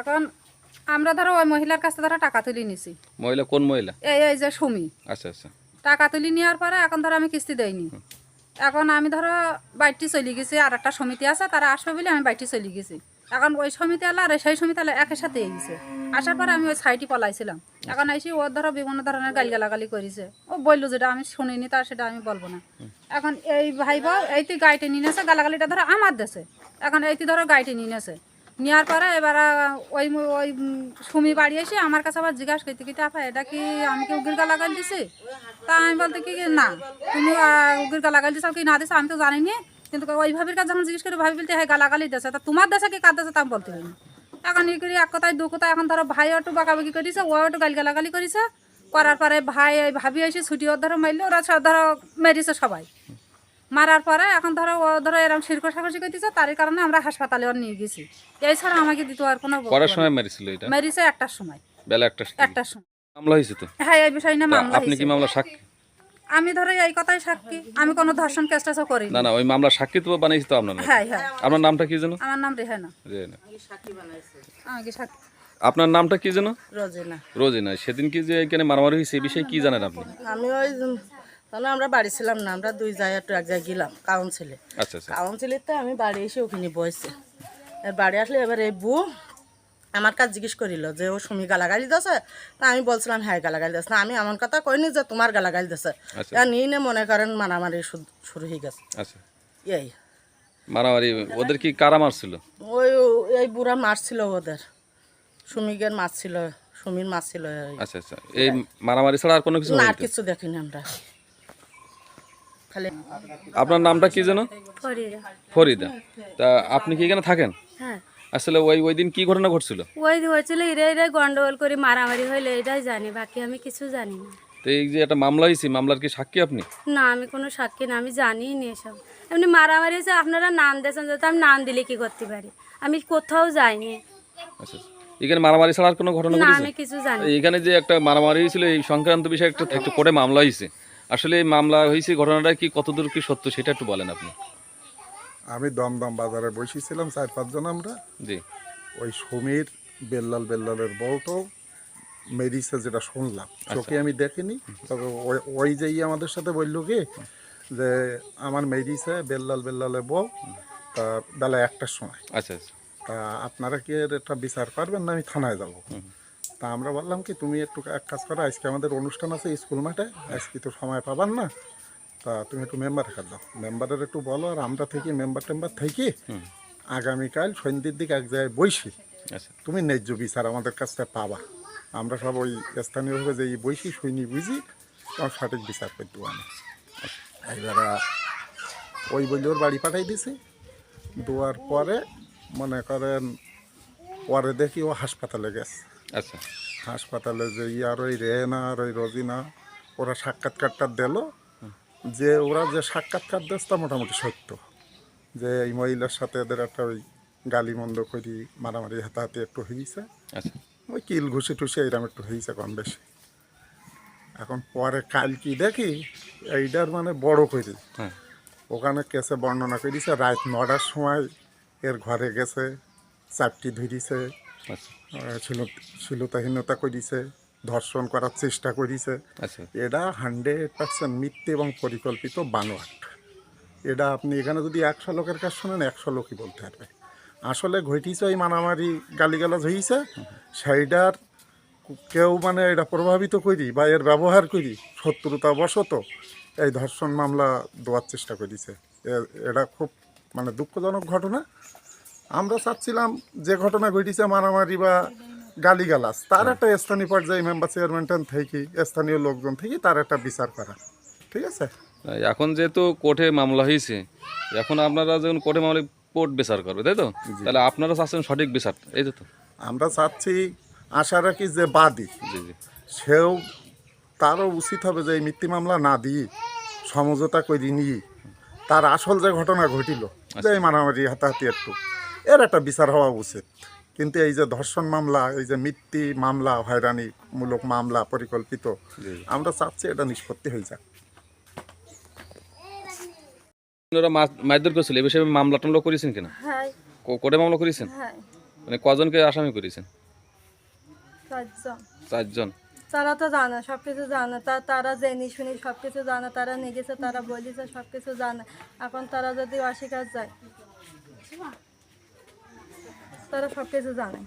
এখন আমরা ধরো ওই মহিলার কাছে ধরো টাকা তুলি নিছি। মহিলা কোন মহিলা? এই এই যে সুমি। আচ্ছা আচ্ছা। টাকা তুলে নেওয়ার পরে এখন ধরো আমি কিস্তি দেইনি। এখন আমি ধরো বাড়িটি চলে গেছি আর একটা সমিতি আছে তারা আসবে বলে আমি বাড়িটি চলে গেছি। এখন ওই সমিতি আলা আর সেই সমিতি আলা একের সাথে গেছে। আসার পরে আমি ওই সাইডে পলাইছিলাম। এখন এসে ও ধরো বিভিন্ন ধরনের গালি গালাগালি করেছে। ও বলল যেটা আমি শুনিনি তার সেটা আমি বলব না। এখন এই ভাই বউ এইটি গাড়িতে নিয়ে নেছে গালাগালিটা ধরো আমার দেশে। এখন এইটি ধরো গাড়িতে নিয়ে নেছে নেওয়ার পরে এবার ওই ওই সুমি বাড়ি এসে আমার কাছে আবার জিজ্ঞাসা করতে কি আপা এটা কি আমি কি উগির গালাগাল দিছি? তা আমি বলতে কি, না, তুমি উগির গালাগাল দিছো কি না দিছো আমি তো জানিনি। কিন্তু ওই ভাবির কাছে যখন জিজ্ঞেস করি, ভাবি বলতে হ্যাঁ গালাগালি দিয়েছে। তা তোমার দেশে কি কার দেশে তা আমি বলতে পারিনি এখন ই করি, এক কথায়, দু কথায়, এখন ধরো ভাই একটু বাকাবাকি করেছে, ও একটু গাল গালাগালি করেছে। করার পরে ভাই, ভাবি এসে ছুটি ওর ধরো মারলে ওরা ধরো মেরেছে সবাই। মারার পরে এখন ধরো ও ধরো এরকম শিরক সাকসি করতেছে তার কারণে আমরা হাসপাতালে ওর নিয়ে গেছি। এছাড়া আমাকে দিত আর কোনো করার সময় মেরেছিল এটা? মেরিছে একটার সময়। বেলা একটা একটার সময়। মামলা হয়েছে তো? হ্যাঁ এই বিষয় তা মামলা আপনি কি মামলা সাক্ষী? আমি ধরো এই কথাই সাক্ষী। আমি কোনো ধর্ষণ কেস টেসও করি না না ওই মামলা সাক্ষী তো বানিয়েছি তো আপনার হ্যাঁ হ্যাঁ। আপনার নামটা কি জানো আমার নাম রেহানা। রেহানা। আমি কি সাক্ষী। আপনার নামটা কি যেন? রোজিনা। রোজিনা। সেদিন কি যে এখানে মারামারি হয়েছে এই বিষয়ে কি জানেন আপনি? আমি ওই তাহলে আমরা বাড়ি ছিলাম না আমরা দুই জায়গা একটু এক জায়গায় গেলাম কাউন্সিলে। আচ্ছা আচ্ছা। কাউন্সিলের তো আমি বাড়ি এসে ওখানে বসে। এর বাড়ি আসলে এবার এই বউ আমার কাছে জিজ্ঞেস করিল যে ও সুমি গালাগালি দিছে? তা আমি বলছিলাম হ্যাঁ গালাগালি দিস না আমি এমন কথা কইনি যে তোমার গালাগালি আচ্ছা। তা নিয়ে নে মনে করেন মারামারি শুরু হয়ে গেছে। আচ্ছা। এই। মারামারি ওদের কি কারা মারছিল? ওই এই বুড়া মারছিল ওদের। সুমিগের মারছিল সুমির মারছিল। আচ্ছা আচ্ছা। এই মারামারি ছাড়া আর কোনো কিছু না আর কিছু দেখিনি আমরা। আপনার নামটা কি যেন? ফরিদা। তা আপনি কি এখানে থাকেন? হ্যাঁ। আসলে ওই ওই দিন কি ঘটনা ঘটছিল? ওই হয়েছিল ইরে ইরে গন্ডগোল করে মারামারি হইলে এটাই জানি বাকি আমি কিছু জানি না। তো এই যে একটা মামলা হয়েছে মামলার কি সাক্ষী আপনি? না আমি কোনো সাক্ষী না আমি জানিই নি এসব। এমনি মারামারি হয়েছে আপনারা নাম দিয়েছেন যাতে আমি নাম দিলে কি করতে পারি? আমি কোথাও যাইনি। আচ্ছা আচ্ছা। এখানে মারামারি ছাড়া আর কোনো ঘটনা না আমি কিছু জানি এখানে যে একটা মারামারি হয়েছিল এই সংক্রান্ত বিষয়ে একটা একটু করে মামলা হয়েছে। আসলে এই মামলা হয়েছে ঘটনাটা কি কতদূর কি সত্য সেটা একটু বলেন আপনি। আমি দমদম বাজারে বসেছিলাম চার পাঁচজন আমরা। জি। ওই সমীর বেল্লাল বেল্লালের বউটাও মেরিসে যেটা শুনলাম চোখে আমি দেখিনি। তবে ওই- যেই আমাদের সাথে বলল কি যে আমার মেরিসে বেল্লাল বেল্লালের বউ তা বেলা একটার সময়। আচ্ছা আচ্ছা। তা আপনারা কি এর একটা বিচার করবেন না আমি থানায় যাব? তা আমরা বললাম কি তুমি একটু এক কাজ করো আজকে আমাদের অনুষ্ঠান আছে স্কুল মাঠে আজকে তো সময় পাবার না। তা তুমি একটু মেম্বার কাছে দাও। মেম্বারের একটু বলো আর আমরা থেকে মেম্বার টেম্বার থেকে আগামীকাল সন্ধ্যের দিকে এক জায়গায় বইসি। আচ্ছা। তুমি ন্যায্য বিচার আমাদের কাছ থেকে পাবা। আমরা সব ওই স্থানীয়ভাবে যে বইসি শুনি বুঝি তোমার সঠিক বিচার করে দেবো আমি। এবার ওই বলে ওর বাড়ি পাঠাই দিছি। দেওয়ার পরে মনে করেন পরে দেখি ও হাসপাতালে গেছে। আচ্ছা। হাসপাতালে যে ইয়ার ওই রেনা আর ওই রজিনা ওরা সাক্ষাৎকারটা দিল যে ওরা যে সাক্ষাৎকার দিচ্ছে তা মোটামুটি সত্য। যে এই মহিলার সাথে এদের একটা ওই গালি মন্দ করি মারামারি হাতাহাতি একটু হয়েছে আচ্ছা। ওই কিল ঘুষি টুসি এইরকম একটু হয়েছে কম বেশি। এখন পরে কাল কি দেখি এইটার মানে বড় করি হ্যাঁ। ওখানে কেসে বর্ণনা করিছে রাত নটার সময় এর ঘরে গেছে চাপটি ধরিছে আচ্ছা। শিলতাহীনতা করিছে ধর্ষণ করার চেষ্টা করিছে। আচ্ছা। এটা হান্ড্রেড পার্সেন্ট মিথ্যে এবং পরিকল্পিত বানোয়াট। এটা আপনি এখানে যদি একশো লোকের কাছে শোনেন একশো লোকই বলতে পারবে। আসলে ঘটিছে ওই মারামারি গালিগালাজ হয়েছে সেইটার কেউ মানে এটা প্রভাবিত করি বা এর ব্যবহার করি শত্রুতা বশত এই ধর্ষণ মামলা দেওয়ার চেষ্টা করেছে। এটা খুব মানে দুঃখজনক ঘটনা। আমরা চাচ্ছিলাম যে ঘটনা ঘটিছে মারামারি বা গালিগালাজ তার একটা স্থানীয় পর্যায়ে মেম্বার চেয়ারম্যান থেকে স্থানীয় লোকজন থেকে তার একটা বিচার করা। ঠিক আছে? এখন যেহেতু কোর্টে মামলা হয়েছে এখন আপনারা যখন কোর্টে মামলা কোর্ট বিচার করবে তাই তো? তাহলে আপনারা চাচ্ছেন সঠিক বিচার এই তো আমরা চাচ্ছি আশা রাখি যে বাদী জি জি। সেও তারও উচিত হবে যে এই মিথ্যে মামলা না দিয়ে সমঝোতা করে নিয়ে তার আসল যে ঘটনা ঘটিল যে এই মারামারি হাতাহাতি একটু। এর একটা বিচার হওয়া উচিত। কিন্তু এই যে ধর্ষণ মামলা এই যে মিথ্যে মামলা হয়রানিমূলক মামলা পরিকল্পিত আমরা চাচ্ছি এটা নিষ্পত্তি হয়ে যাক। ওরা মারধর করছিল এ বিষয়ে মামলা টামলা করেছেন কিনা? হ্যাঁ। কোর্টে মামলা করেছেন? হ্যাঁ। মানে কজনকে আসামি করেছেন? চারজন। চারজন। তারা তো জানে সব কিছু জানে। তা তারা জেনে শুনি সব কিছু জানে তারা নিয়ে গেছে তারা বলেছে সব কিছু জানে। এখন তারা যদি অস্বীকার যায় তারা সব কিছু জানে।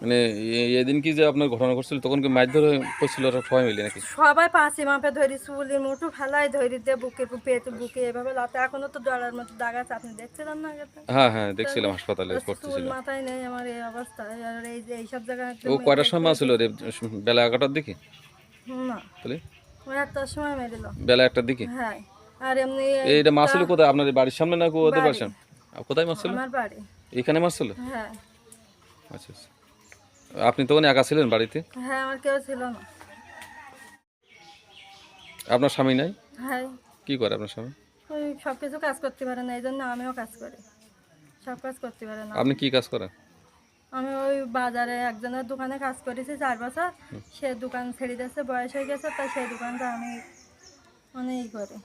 মানে এদিন কি যে আপনার ঘটনা ঘটছিল তখন কি মাছ ধরে ওরা সবাই মিলে নাকি? সবাই পাঁচি মাপে ধরি চুলির মুঠু ফেলাই ধরি দিয়ে বুকে পেতে বুকে এভাবে লাতে এখনও তো ডলার মতো দাগ আছে আপনি দেখছিলেন না হ্যাঁ হ্যাঁ দেখছিলাম হাসপাতালে চুল করতেছিল মাথায় নেই আমার এই অবস্থা আর এই যে এইসব জায়গায় ও কয়টার সময় আসছিল রে? বেলা এগারোটার দিকে? না। তাহলে? ওই একটার সময় মেরিল। বেলা একটার দিকে? হ্যাঁ আর এমনি এইটা মাছ ছিল কোথায়? আপনার বাড়ির সামনে না বাড়ি। বাড়ির সামনে কোথায় মাছ ছিল? আমার বাড়ি। এখানে মাছ ছিল হ্যাঁ। আচ্ছা আচ্ছা। আপনি তখন একা ছিলেন বাড়িতে? হ্যাঁ আমার কেউ ছিল না। আপনার স্বামী নাই? হ্যাঁ কি করে আপনার স্বামী? ওই সব কিছু কাজ করতে পারে না এই জন্য আমিও কাজ করি। সব কাজ করতে পারে না। আপনি কি কাজ করেন? আমি ওই বাজারে একজনের দোকানে কাজ করেছি চার বছর। সে দোকান ছেড়ে দিয়েছে বয়স হয়ে গেছে তাই সেই দোকানটা আমি ই করি।